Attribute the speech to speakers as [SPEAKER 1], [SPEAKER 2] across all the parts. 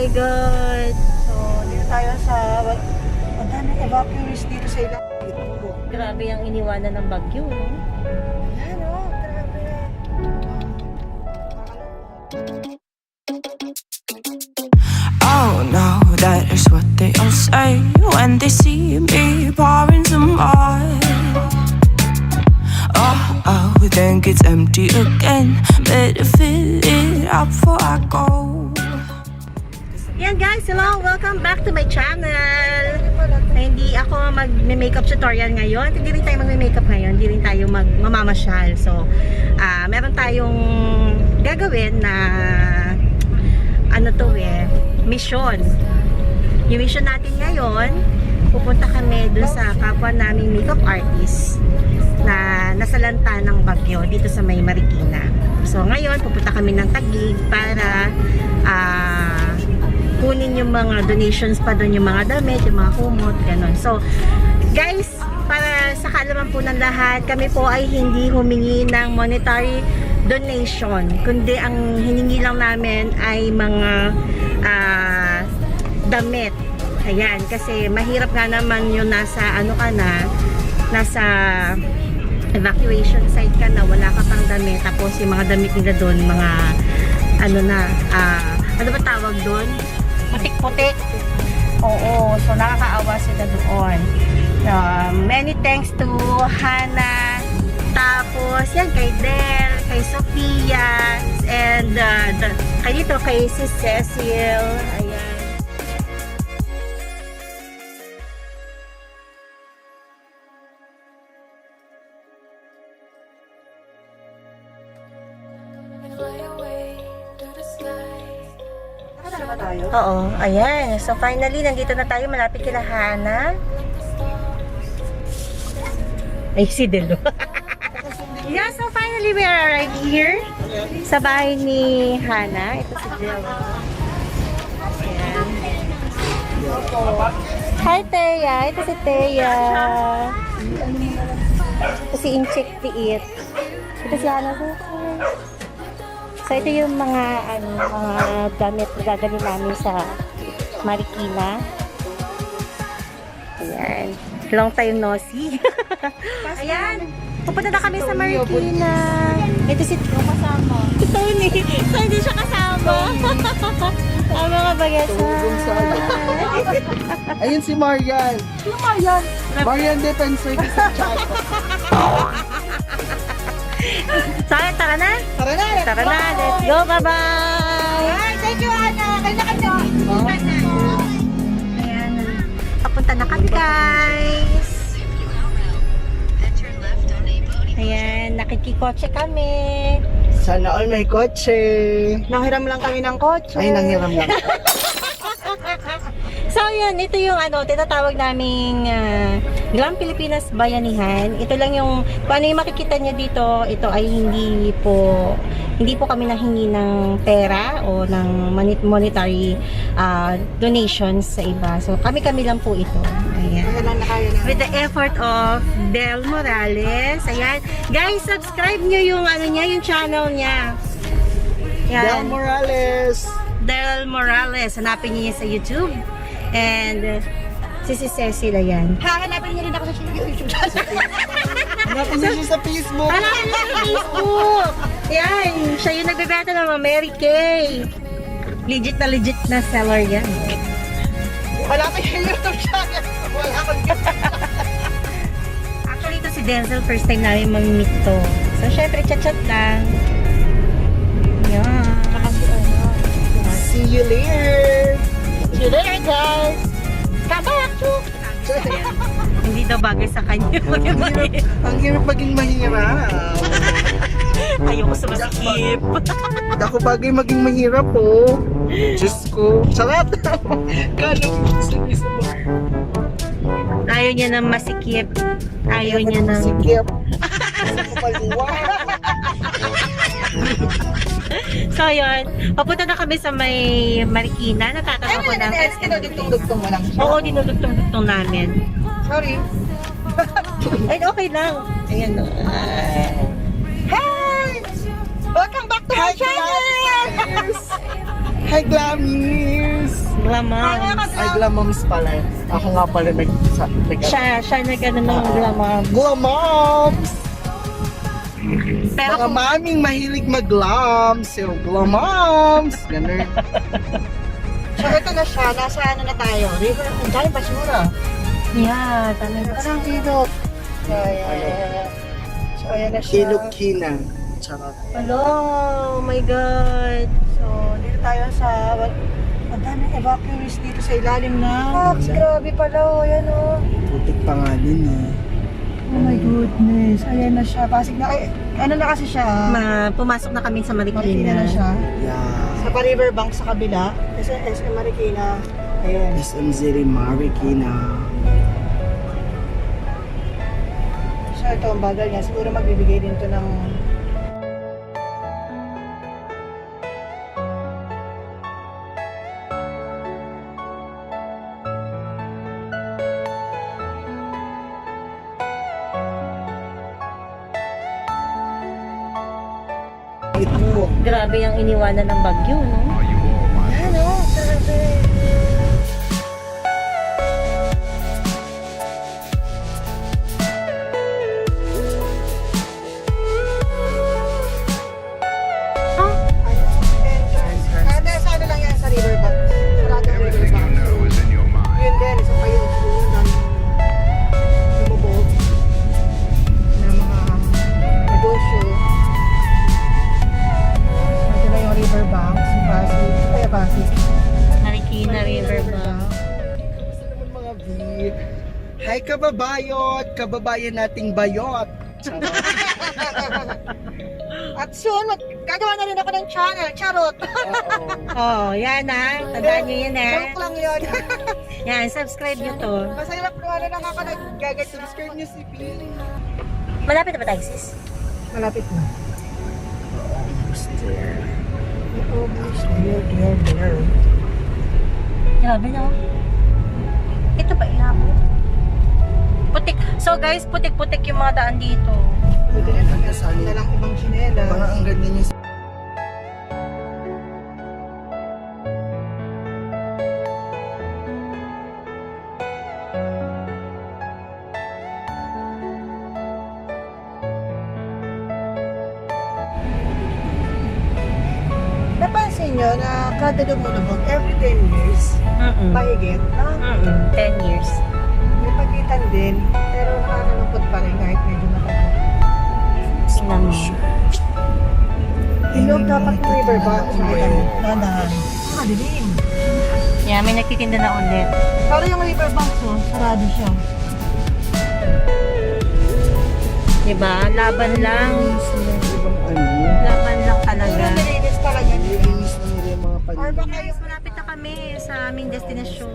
[SPEAKER 1] my God.
[SPEAKER 2] So, dito tayo sa... Evacuees dito sa.
[SPEAKER 1] Grabe ang iniwanan ng bagyo, no?
[SPEAKER 2] Yan o, oh, grabe.
[SPEAKER 3] Oh no, that is what they all say when they see me pouring some oil. Oh, oh, then gets empty again. Better fill it up before I go.
[SPEAKER 1] Yan guys, hello! Welcome back to my channel! Hindi ako mag-makeup tutorial ngayon. Hindi rin tayo mag-makeup ngayon. Hindi rin tayo mag-mamamasyal. So, ah meron tayong gagawin na ano to eh, mission. Yung mission natin ngayon, pupunta kami dun sa kapwa naming makeup artist na nasalanta ng bagyo dito sa may Marikina. So ngayon, pupunta kami ng Taguig para ah, kunin yung mga donations pa doon, yung mga damit, yung mga kumot, ganun. So, guys, para sa kaalaman po ng lahat, kami po ay hindi humingi ng monetary donation, kundi ang hiningi lang namin ay mga ah, damit. Ayan, kasi mahirap nga naman yung nasa ano ka na, nasa evacuation site ka na, wala ka pang damit, tapos yung mga damit nila doon, mga ano na, ah, ano ba tawag doon? Putik-putik. Oo, so nakakaawa sila doon. Um, many thanks to Hannah, tapos yan kay Del, kay Sophia, and uh, the, kay dito kay si Cecil,
[SPEAKER 2] Nakasama tayo?
[SPEAKER 1] Oo, ayan. So finally, nandito na tayo, malapit kila Hana. Ay, si Delo. yeah, so finally, we are right here sa bahay ni Hana. Ito si Del. Ayan. Hi, Teya. Ito si Teya. Ito si Inchik Tiit. Ito si Hana. So, ito yung mga, ano, mga gamit na dadali namin sa Marikina. Ayan. Long time no see. Ayan. Pupunta na kami sa Marikina. Ito si kasama. Tony. So, hindi siya kasama. Ang mga bagesa.
[SPEAKER 4] Ayun si Marian.
[SPEAKER 2] Sino Marian?
[SPEAKER 4] Marian Defensor sa
[SPEAKER 1] So, tara na.
[SPEAKER 2] Tara na, let's
[SPEAKER 1] Tara na. Let's go. Bye-bye.
[SPEAKER 2] Ay, thank you, Ana. Kanya-kanya.
[SPEAKER 1] Ayan. Papunta na kami, guys. Ayan, nakikikotse kami.
[SPEAKER 4] Sana all may kotse.
[SPEAKER 2] Nanghiram lang kami ng kotse.
[SPEAKER 4] Ay, nanghiram lang.
[SPEAKER 1] So, yun, ito yung ano, tinatawag naming uh, Grand Pilipinas Bayanihan. Ito lang yung, kung ano yung makikita niya dito, ito ay hindi po, hindi po kami nahingi ng pera o ng monet- monetary ah, donations sa iba. So, kami-kami lang po ito. Ayan. With the effort of Del Morales. Ayan. Guys, subscribe nyo yung ano niya, yung channel niya.
[SPEAKER 4] Del
[SPEAKER 1] Yan.
[SPEAKER 4] Morales.
[SPEAKER 1] Del Morales. Hanapin niyo yan sa YouTube. And uh, si si Cecil, ayan.
[SPEAKER 2] Hahanapin niyo rin ako sa YouTube channel.
[SPEAKER 4] Hanapin niyo siya sa Facebook.
[SPEAKER 1] Hanapin niyo sa Facebook. Ayan. Siya yung nagbebenta ng mga Mary Kay. Legit na legit na seller yan.
[SPEAKER 2] Wala pa yung YouTube channel. Wala akong
[SPEAKER 1] Actually, ito si Denzel. First time namin mag-meet to. So, syempre, chat-chat lang. Yan.
[SPEAKER 4] See you later.
[SPEAKER 1] See you later, guys! Come back to! Hindi daw bagay sa kanya.
[SPEAKER 4] Ang hirap, ang hirap maging mahirap.
[SPEAKER 1] Ayoko sa masikip.
[SPEAKER 4] Ako bagay maging mahirap po. Diyos ko. Sarap. Kala mo isa mo.
[SPEAKER 1] Ayaw niya ng masikip. Ayaw niya ng...
[SPEAKER 4] Sikip. Sa kapaliwa.
[SPEAKER 1] So, yun. Papunta na kami sa may Marikina.
[SPEAKER 2] Ay,
[SPEAKER 1] Natatanaw ko
[SPEAKER 2] wala
[SPEAKER 1] ng
[SPEAKER 2] na. Tinudugtong-dugtong mo lang siya.
[SPEAKER 1] Oo, dinudugtong-dugtong namin.
[SPEAKER 2] Sorry.
[SPEAKER 1] Ay, okay lang. Ayan. o.
[SPEAKER 2] Hi! Welcome back to my channel!
[SPEAKER 4] Hi, Glamis!
[SPEAKER 1] Glamams.
[SPEAKER 4] Ay, Glamams pala. Ako nga pala nag...
[SPEAKER 1] Siya, siya nag ano ng glamams.
[SPEAKER 4] Glamams!
[SPEAKER 1] Pero
[SPEAKER 4] Mga
[SPEAKER 1] kung
[SPEAKER 4] maming mahilig mag-glams. So, Glamams! Ganun.
[SPEAKER 2] So ito na siya, nasa ano na tayo? River, ang dahil basura.
[SPEAKER 1] Yeah, talaga.
[SPEAKER 2] Anong ilog? Yeah, yeah, yeah. So ayan na siya.
[SPEAKER 4] Ilog Kina. Charot.
[SPEAKER 1] Hello, oh my God.
[SPEAKER 2] So dito tayo sa... Ang daming evacuees dito sa ilalim na. Max, grabe pala oh. Ayan oh.
[SPEAKER 4] Putik pa nga din eh.
[SPEAKER 2] Oh my goodness. Ayan na siya. Pasig na. Ay, ano na kasi siya?
[SPEAKER 1] Ma, pumasok na kami sa
[SPEAKER 2] Marikina
[SPEAKER 1] Marikina.
[SPEAKER 2] na siya.
[SPEAKER 4] Yeah.
[SPEAKER 2] Sa pa-riverbank sa kabila. Kasi SM Marikina. Ayan.
[SPEAKER 4] SM Ziri Marikina.
[SPEAKER 2] So ito ang bagal niya. Siguro magbibigay din to ng...
[SPEAKER 1] Grabe yung iniwanan ng bagyo, no?
[SPEAKER 4] Kababayan nating bayot!
[SPEAKER 2] At soon, mag gagawa na rin ako ng channel. Charot.
[SPEAKER 4] Oo.
[SPEAKER 1] Oh, yan ah. Tandaan nyo yan ah.
[SPEAKER 2] Joke lang yun.
[SPEAKER 1] Yan, subscribe nyo to.
[SPEAKER 2] Masarap kung ano lang ako nag-gagat.
[SPEAKER 4] Subscribe niyo si P.
[SPEAKER 1] Malapit na ba tayo, sis?
[SPEAKER 2] Malapit na.
[SPEAKER 4] Almost there.
[SPEAKER 2] Almost there, there, there.
[SPEAKER 1] Grabe no? Ito ba inabot? Putik. So guys, putik-putik yung mga daan dito.
[SPEAKER 2] Pwede rin pag na lang ibang chinela.
[SPEAKER 4] Mga ang ganda niyo sa...
[SPEAKER 2] Napansin nyo na kada lumulubog, every 10 years,
[SPEAKER 1] Mm-mm.
[SPEAKER 2] mahigit, ah,
[SPEAKER 1] Mm-mm. 10 years.
[SPEAKER 2] May pagitan din, pero nakakalungkot pa rin kahit medyo matagal.
[SPEAKER 1] Mo.
[SPEAKER 2] Ilog dapat ng riverbank, makita mo, dandahan. Madilim.
[SPEAKER 1] Yeah, may nagtitinda na ulit.
[SPEAKER 2] Pero yung riverbank, so, sarado siya.
[SPEAKER 1] Diba? Laban lang.
[SPEAKER 4] Ano.
[SPEAKER 1] Laban lang talaga.
[SPEAKER 2] Nilinis talaga nila. Or baka
[SPEAKER 1] malapit na kami sa aming destinasyon.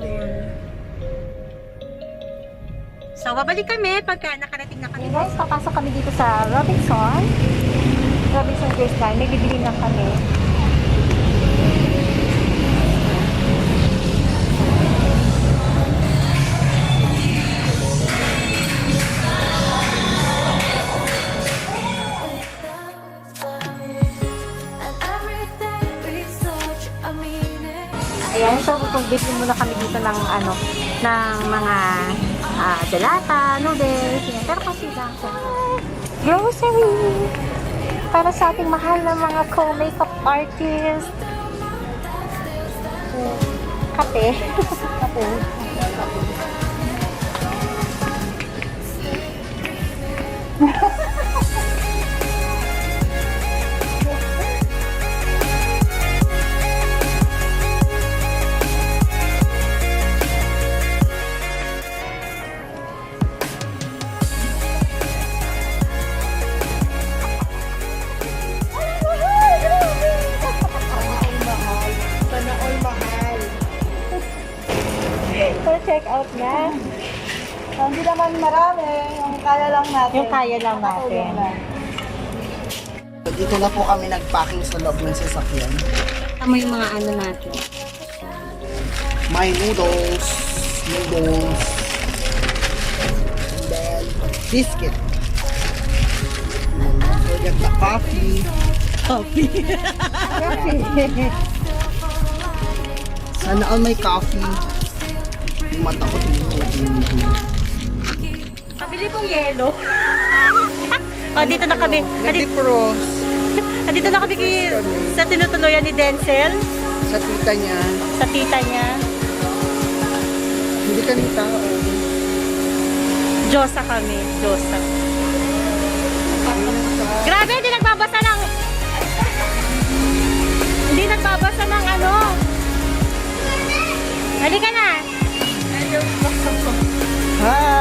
[SPEAKER 1] So, babalik kami pagka nakarating na kami. Guys, papasok kami dito sa Robinson. Robinson Cruise Line. May bibili lang kami. Ayan, so bibili muna kami dito ng ano, ng mga ah, delata, noodles, yan. Pero kasi lang, syempre. Grocery! Para sa ating mahal na mga co-makeup artist. Kape. Kape.
[SPEAKER 2] sana
[SPEAKER 1] So, check out na.
[SPEAKER 2] So, hindi naman marami, yung kaya lang natin.
[SPEAKER 1] Yung kaya lang natin.
[SPEAKER 4] Dito na po kami nagpacking sa loob ng sasakyan.
[SPEAKER 1] Tama yung mga ano natin.
[SPEAKER 4] My noodles. Noodles. And then, biscuit. And don't forget the coffee.
[SPEAKER 2] Coffee.
[SPEAKER 4] Sana all may coffee. Yung mata ko tingin
[SPEAKER 1] Pabili pong yelo. oh, dito na kami.
[SPEAKER 4] Nagdi
[SPEAKER 1] Nandito,
[SPEAKER 4] pros
[SPEAKER 1] nandito na kami kay, sa tinutuluyan ni Denzel,
[SPEAKER 4] sa tita niya.
[SPEAKER 1] sa tita niya.
[SPEAKER 4] Hindi kami tao.
[SPEAKER 1] Diyosa kami. Diyosa. Grabe, hindi nagbabasa ng... Hindi nagbabasa ng ano. Halika na.
[SPEAKER 4] Hi!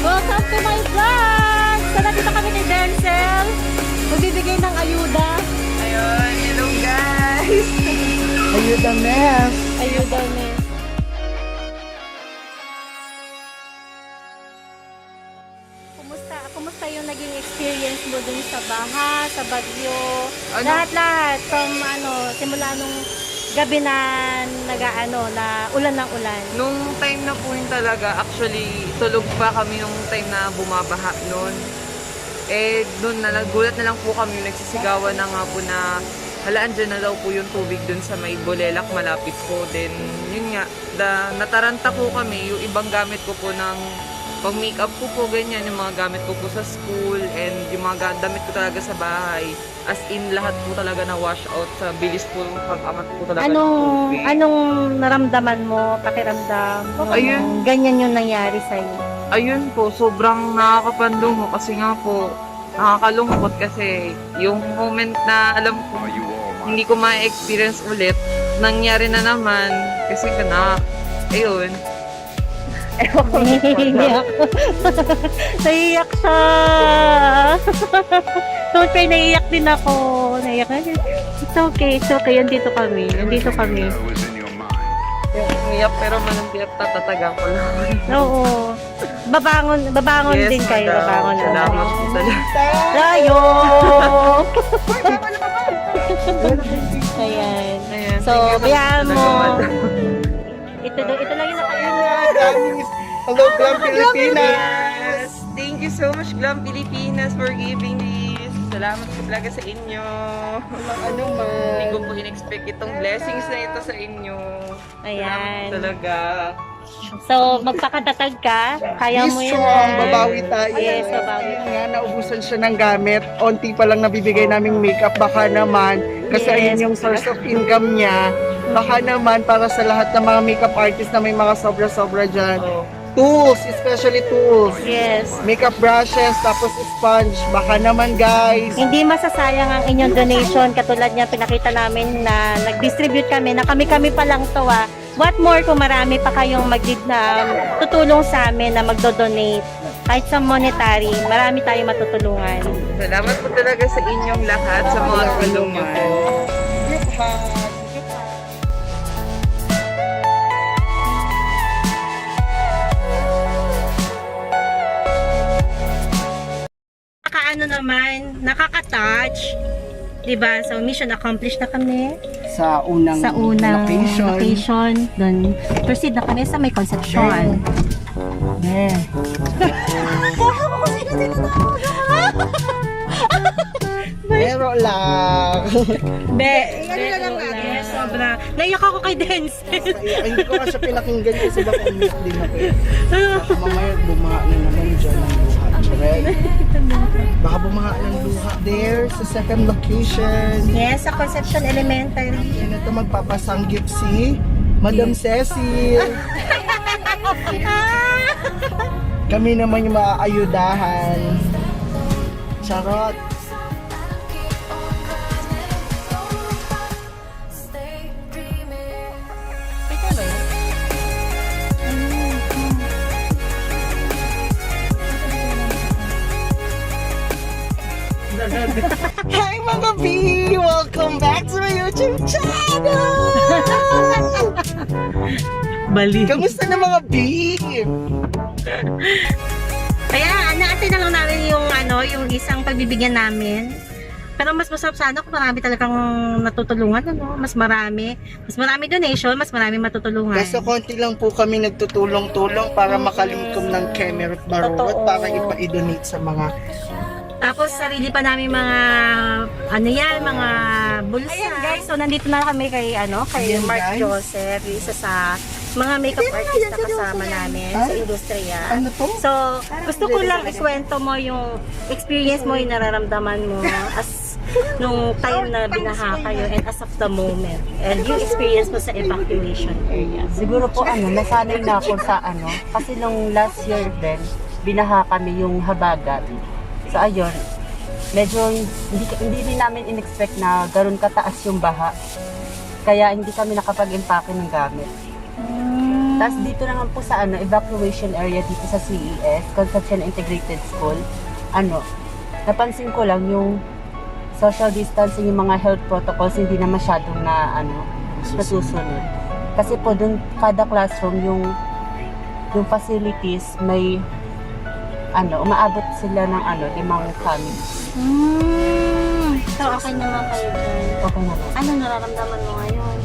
[SPEAKER 1] Welcome to my vlog! So, nandito kami ni Denzel. Magbibigay ng ayuda.
[SPEAKER 5] Ayun, hello guys!
[SPEAKER 4] The mess.
[SPEAKER 1] Ayuda ni. Kumusta, kumusta yung naging experience mo dun sa baha, sa bagyo?
[SPEAKER 5] Ano?
[SPEAKER 1] Lahat-lahat. From ano, simula nung gabi na nag-ano, na ulan ng ulan.
[SPEAKER 5] Nung time na po yun talaga, actually, tulog pa kami nung time na bumabaha noon. Eh, doon na nagulat na lang po kami, nagsisigawan na nga po na halaan dyan na daw po yung tubig doon sa may Bolelak malapit po. Then, yun nga, da, nataranta po kami, yung ibang gamit ko po ng pang makeup ko po, ganyan, yung mga gamit ko po sa school and yung mga ga- damit ko talaga sa bahay. As in, lahat po talaga na wash out sa bilis po ng pag-amat po talaga ng
[SPEAKER 1] Anong, anong naramdaman mo, pakiramdam?
[SPEAKER 5] Ayun.
[SPEAKER 1] Ganyan yung nangyari sa'yo.
[SPEAKER 5] ayun po, sobrang nakakapandungo kasi nga po, nakakalungkot kasi yung moment na alam ko, hindi ko ma-experience ulit, nangyari na naman kasi ka na, ayun.
[SPEAKER 1] Naiiyak. naiiyak siya. Siyempre, naiiyak din ako. Naiiyak. It's okay, it's okay. Andito kami. Andito kami.
[SPEAKER 5] Umiyak pero manumpiyak tatataga ko lang.
[SPEAKER 1] Oo. Babangon, babangon
[SPEAKER 5] Yes,
[SPEAKER 1] din kayo.
[SPEAKER 5] madam.
[SPEAKER 1] Babangon na.
[SPEAKER 5] Salamat po talaga.
[SPEAKER 1] Tayo! Ayan.
[SPEAKER 5] Ayan,
[SPEAKER 1] So, bayaan mo. Ito, ito lang yung nakain
[SPEAKER 4] Hello, Glam Pilipinas!
[SPEAKER 5] Thank you so much, Glam Pilipinas, for giving this. Salamat po talaga sa inyo.
[SPEAKER 4] Walang ano
[SPEAKER 5] Hindi ko
[SPEAKER 4] man.
[SPEAKER 5] po in-expect itong blessings na ito sa inyo.
[SPEAKER 1] Ayan.
[SPEAKER 5] Salamat talaga.
[SPEAKER 1] So, magpakatatag ka. Kaya
[SPEAKER 4] Be
[SPEAKER 1] mo yun.
[SPEAKER 4] strong, babawi tayo.
[SPEAKER 1] Yes, babawi.
[SPEAKER 4] Ayun nga, naubusan siya ng gamit. Onti pa lang nabibigay naming makeup. Baka naman, kasi
[SPEAKER 1] Yes.
[SPEAKER 4] ayun yung source of income niya. Baka naman, para sa lahat ng mga makeup artist na may mga sobra-sobra dyan.
[SPEAKER 5] Oh.
[SPEAKER 4] Tools, especially tools.
[SPEAKER 1] Yes.
[SPEAKER 4] Makeup brushes, tapos sponge. Baka naman, guys.
[SPEAKER 1] Hindi masasayang ang inyong donation katulad niya pinakita namin na nag-distribute kami na kami-kami pa lang to ah. What more kung marami pa kayong mag na tutulong sa amin na magdo-donate kahit sa monetary, marami tayong matutulungan.
[SPEAKER 5] Salamat po talaga sa inyong lahat, sa mga tulong niyo
[SPEAKER 1] Nakaano naman, nakaka-touch. 'Di ba? So mission accomplished na kami
[SPEAKER 4] Sa unang,
[SPEAKER 1] sa unang
[SPEAKER 4] location.
[SPEAKER 1] location. Doon proceed na kami sa may conception.
[SPEAKER 4] Yeah. Pero lang.
[SPEAKER 1] Be,
[SPEAKER 5] Ano na lang?
[SPEAKER 1] Sobra. Naiyak ako kay Denzel.
[SPEAKER 4] Ay, hindi ko nga siya pinakinggan kasi baka umiyak din ako. Baka mamaya bumaha na naman dyan Right? Baka bumaha ng luha there sa second location.
[SPEAKER 1] yes, sa Conception Elementary.
[SPEAKER 4] Yan ito magpapasanggip si Madam Cecil. Kami naman yung maaayudahan. Charot. YouTube channel!
[SPEAKER 1] Bali.
[SPEAKER 4] Kamusta na mga B?
[SPEAKER 1] Kaya, natin na lang namin yung ano, yung isang pagbibigyan namin. Pero mas masarap sana kung marami talagang natutulungan, ano? Mas marami. Mas marami donation, mas marami matutulungan.
[SPEAKER 4] Kaso konti lang po kami nagtutulong-tulong para makalimkom ng Kemerut Barot
[SPEAKER 1] Totoo.
[SPEAKER 4] para ipa-donate sa mga
[SPEAKER 1] Tapos sarili pa namin mga ano yan, mga bulsa. Ayan guys, so nandito na kami kay ano, kay
[SPEAKER 4] Ayan,
[SPEAKER 1] Mark
[SPEAKER 4] guys.
[SPEAKER 1] Joseph, yung isa sa mga makeup
[SPEAKER 2] Ayan,
[SPEAKER 1] artist na kasama
[SPEAKER 2] yan.
[SPEAKER 1] namin
[SPEAKER 4] Ay?
[SPEAKER 1] sa industriya.
[SPEAKER 4] Ano to?
[SPEAKER 1] So, gusto ko lang ikwento mo yung experience mo, yung nararamdaman mo as nung time na binaha kayo and as of the moment. And yung experience mo sa evacuation area.
[SPEAKER 6] Siguro po ano, nasanay na ako sa ano, kasi nung last year din, binaha kami yung habagat. So ayun, medyo hindi, hindi rin namin in-expect na gano'n kataas yung baha. Kaya hindi kami nakapag-impake ng gamit. Tapos dito naman po sa ano, evacuation area dito sa CES, Concepcion Integrated School, ano, napansin ko lang yung social distancing, yung mga health protocols, hindi na masyadong na ano, nasusunod. Kasi po dun kada classroom yung yung facilities may ano, umaabot sila ng ano, limang family.
[SPEAKER 1] Mm. So, okay naman kayo dyan.
[SPEAKER 6] Okay na po.
[SPEAKER 1] Ano nararamdaman mo ngayon?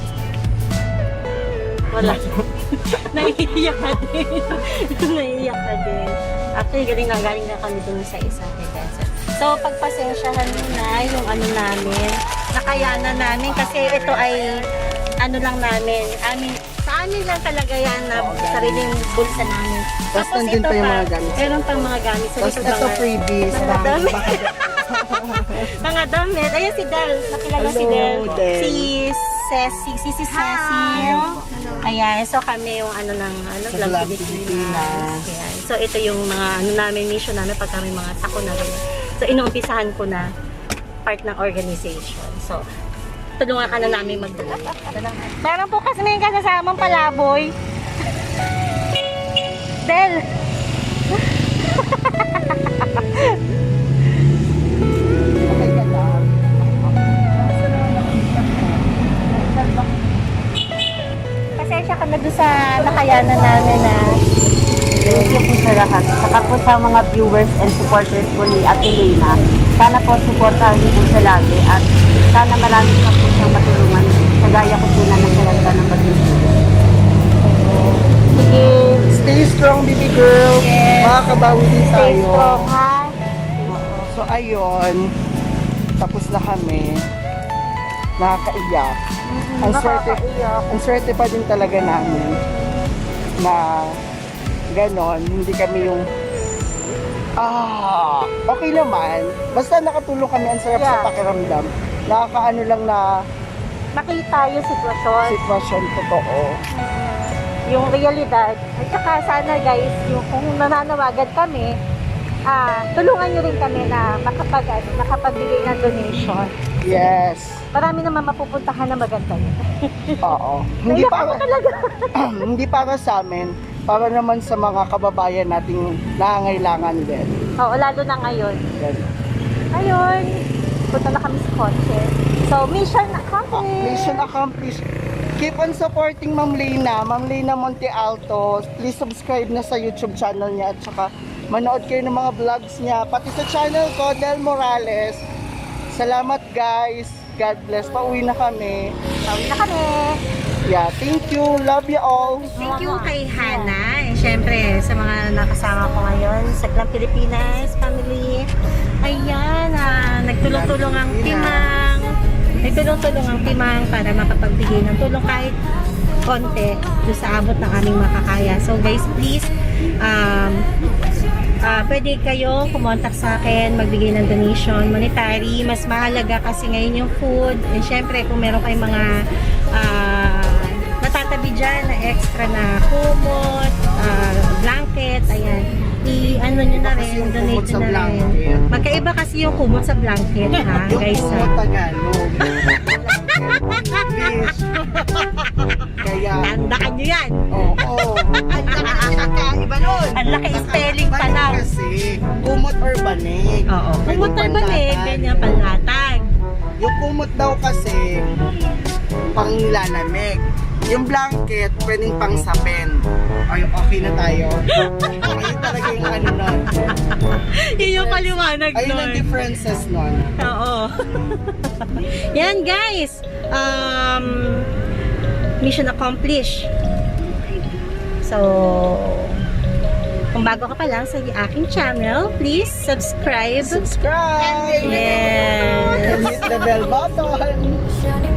[SPEAKER 1] Wala. Naiiyak ka din. Naiiyak ka din. Actually, galing na galing na kami dun sa isa kay. So, pagpasensyahan mo na yung ano namin, nakayanan namin kasi ito ay ano lang namin, amin, sa amin lang talaga yan na sariling bulsa namin.
[SPEAKER 4] Tapos nandun pa yung mga gamit.
[SPEAKER 1] Meron pang mga gamit. So,
[SPEAKER 4] Tapos
[SPEAKER 1] dito
[SPEAKER 4] ito
[SPEAKER 1] mga-
[SPEAKER 4] freebies.
[SPEAKER 1] Mga
[SPEAKER 4] baka-
[SPEAKER 1] mga damit. Ayan si Del. Nakilala si
[SPEAKER 4] Hello,
[SPEAKER 1] Del.
[SPEAKER 4] Del.
[SPEAKER 1] Si Ceci. Si si Ceci. Ayan. So kami yung ano ng ano,
[SPEAKER 4] Sa
[SPEAKER 1] Vlog
[SPEAKER 4] Vlog
[SPEAKER 1] Pilipinas.
[SPEAKER 4] Pilipinas.
[SPEAKER 1] Ayan. So ito yung mga ano namin, mission namin pag kami mga tako na ganyan. So inuumpisahan ko na part ng organization. So tulungan ka na namin mag Meron po kasi may kasasamang palaboy.
[SPEAKER 4] Lang.
[SPEAKER 1] Pasensya ka na doon sa nakayanan namin na
[SPEAKER 6] Thank you po sa lahat. Saka po sa mga viewers and supporters po ni Ate Lena. Sana po supportahan niyo po siya lagi at sana marami pa po siyang matulungan. Kagaya ko po na nasalanta ng bagong
[SPEAKER 1] sige,
[SPEAKER 4] Stay strong, baby girl.
[SPEAKER 1] Yes.
[SPEAKER 4] Makakabawi din
[SPEAKER 1] stay
[SPEAKER 4] tayo.
[SPEAKER 1] strong ha.
[SPEAKER 4] So ayun, tapos na kami. Nakakaiyak. Ang swerte, ang swerte pa din talaga namin na ganon, hindi kami yung ah, okay naman. Basta nakatulong kami, ang sarap sa
[SPEAKER 1] Yeah.
[SPEAKER 4] pakiramdam. Nakakaano lang na
[SPEAKER 1] Makita yung sitwasyon,
[SPEAKER 4] sitwasyon totoo.
[SPEAKER 1] Yung realidad. At saka sana guys, yung kung nananawagan kami, ah, tulungan nyo rin kami na makapag, ano, makapagbigay ng donation.
[SPEAKER 4] Yes.
[SPEAKER 1] Marami naman mapupuntahan na maganda yun.
[SPEAKER 4] Oo. Hindi
[SPEAKER 1] Naiyak
[SPEAKER 4] para
[SPEAKER 1] ako talaga.
[SPEAKER 4] hindi para sa amin, para naman sa mga kababayan nating nangangailangan din.
[SPEAKER 1] Oo, lalo na ngayon.
[SPEAKER 4] Yan.
[SPEAKER 1] Ayun, punta na kami sa kotse. So, mission accomplished.
[SPEAKER 4] Mission accomplished. Keep on supporting Ma'am Lena, Ma'am Lena Monte Alto. Please subscribe na sa YouTube channel niya at saka manood kayo ng mga vlogs niya. Pati sa channel ko, Del Morales. Salamat guys. God bless. Pauwi na kami.
[SPEAKER 1] Pauwi na kami.
[SPEAKER 4] Yeah, thank you. Love you all.
[SPEAKER 1] Thank you kay Hana. And syempre, sa mga nakasama ko ngayon sa Glam Pilipinas family. Ayan, ah, nagtulong-tulong ang timang. Nagtulong-tulong ang timang para makapagbigay ng tulong kahit konti doon sa abot ng aming makakaya. So guys, please, um, ah pwede kayo kumontak sa akin, magbigay ng donation, monetary. Mas mahalaga kasi ngayon yung food. And syempre, kung meron kayong mga ah, natatabi dyan na extra na kumot, ah, blanket, ayan. I-ano nyo na rin,
[SPEAKER 4] yung
[SPEAKER 1] donate
[SPEAKER 4] kumot
[SPEAKER 1] nyo na rin. Magkaiba kasi yung kumot sa blanket, ha,
[SPEAKER 4] Yung
[SPEAKER 1] guys.
[SPEAKER 4] pumo
[SPEAKER 1] ha.
[SPEAKER 4] Tagalog. Kaya,
[SPEAKER 1] Tandaan nyo yan.
[SPEAKER 4] oo. Ang laki kakaiba nun.
[SPEAKER 1] Ang laki spelling pa lang.
[SPEAKER 4] Kasi, kumot or banig.
[SPEAKER 1] Oo. Kumot
[SPEAKER 4] Pwedeng
[SPEAKER 1] ba eh,
[SPEAKER 4] panlatag.
[SPEAKER 1] ganyan panlatag.
[SPEAKER 4] Yung kumot daw kasi, pang lalamig. Yung blanket, pwedeng pang sapin. Ay, okay na tayo. Ayun talaga yung ano nun.
[SPEAKER 1] Yun yung paliwanag
[SPEAKER 4] Ayun ang
[SPEAKER 1] nun.
[SPEAKER 4] differences nun.
[SPEAKER 1] Oo. Yan guys. Um, mission accomplished. So, Kung bago ka pa lang sa aking channel, please subscribe.
[SPEAKER 4] Subscribe!
[SPEAKER 1] Yes!
[SPEAKER 4] Hit the bell button!